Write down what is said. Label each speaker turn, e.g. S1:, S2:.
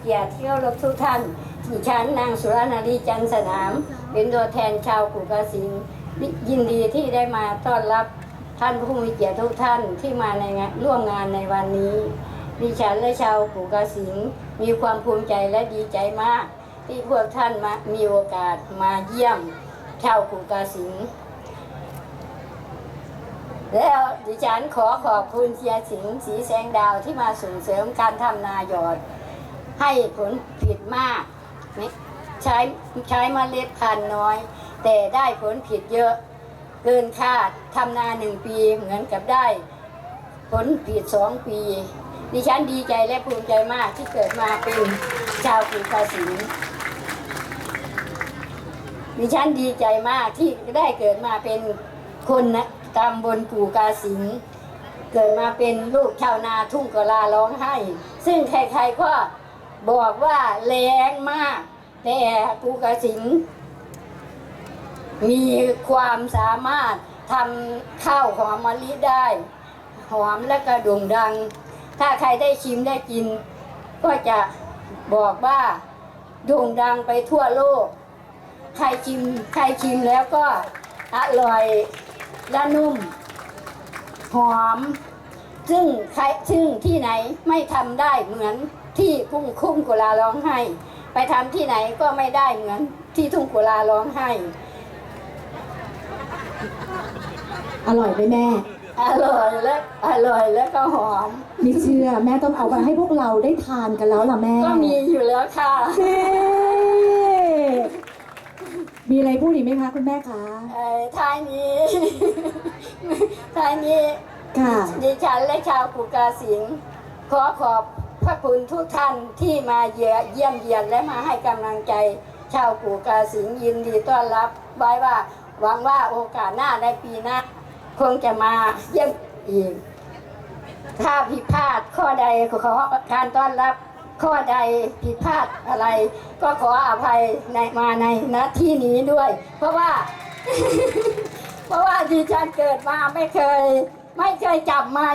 S1: เกียรติที่เคารพทุกท่านดิฉันนางสุรนารีจันทร์สนาม เป็นตัวแทนชาวกูกาสิงยินดีที่ได้มาต้อนรับท่านผู้มีเกียรติทุกท่านที่มาในงานร่วมงานในวันนี้ ดิฉันและชาวกูกาสิงมีความภูมิใจและดีใจมาก ที่พวกท่านมามีโอกาสมาเยี่ยมชาวกูกาสิงแล้วดิฉันขอขอบคุณเทียสิงสีแสงดาวที่มาส่งเสริมการทำนาหยอด ให้ผลผลิตมาก ใช้ใช้เมล็ดพันธุ์น้อย แต่ได้ผลผลิตเยอะเกินคาดทำนาหนึ่งปีเหมือนกับได้ ผลผลิตสองปี ดิฉันดีใจและภูมิใจมากที่เกิดมาเป็นชาวภูกาสิงห์ดิฉันดีใจมากที่ได้เกิดมาเป็นคนนะตำบลกู่กาสิงเกิดมาเป็นลูกชาวนาทุ่งกะลาร้องไห้ ซึ่งใครๆก็ บอกว่าแรงมาก แต่กูกาสิงมีความสามารถทำข้าวหอมมะลิได้ หอมและกระด่งดัง ถ้าใครได้ชิมได้กิน ก็จะบอกว่าโด่งดังไปทั่วโลก ใครชิมใครชิมแล้วก็อร่อยและนุ่ม หอม ซึ่งใครซึ่งที่ไหนไม่ทำได้เหมือนที่ทุ่งคุ้งกุลาร้องไห้ ไปทำที่ไหนก็ไม่ได้เหมือนที่ทุ่งกุลาร้องไห้
S2: อร่อยไหมแม่
S1: อร่อยและอร่อยและก็หอม
S2: ไม่เชื่อแม่ต้องเอาไปให้พวกเราได้ทานกันแล้วล่ะแม่
S1: ก็มีอยู่แล้วค่ะ
S2: เย้มีอะไรพูดอีกไหมคะคุณแม่คะ
S1: เอ่อท้ายนี้ท้ายนี้
S2: ค่ะ
S1: ดิฉันและชาวกุกาสิงห์ขอขอบพระคุณทุกท่านที่มาเยี่ยมเยียนและมาให้กำลังใจ ชาวกูกาสิงห์ยินดีต้อนรับ ไว้ว่าหวังว่าโอกาสหน้าในปีหน้าคงจะมาเยี่ยมอีก ถ้าผิดพลาดข้อใดขอการต้อนรับข้อใดผิดพลาดอะไร ก็ขออภัยในมาในณที่นี้ด้วย เพราะว่า เพราะว่าดิฉันเกิดมาไม่เคย ไม่เคยจับไม่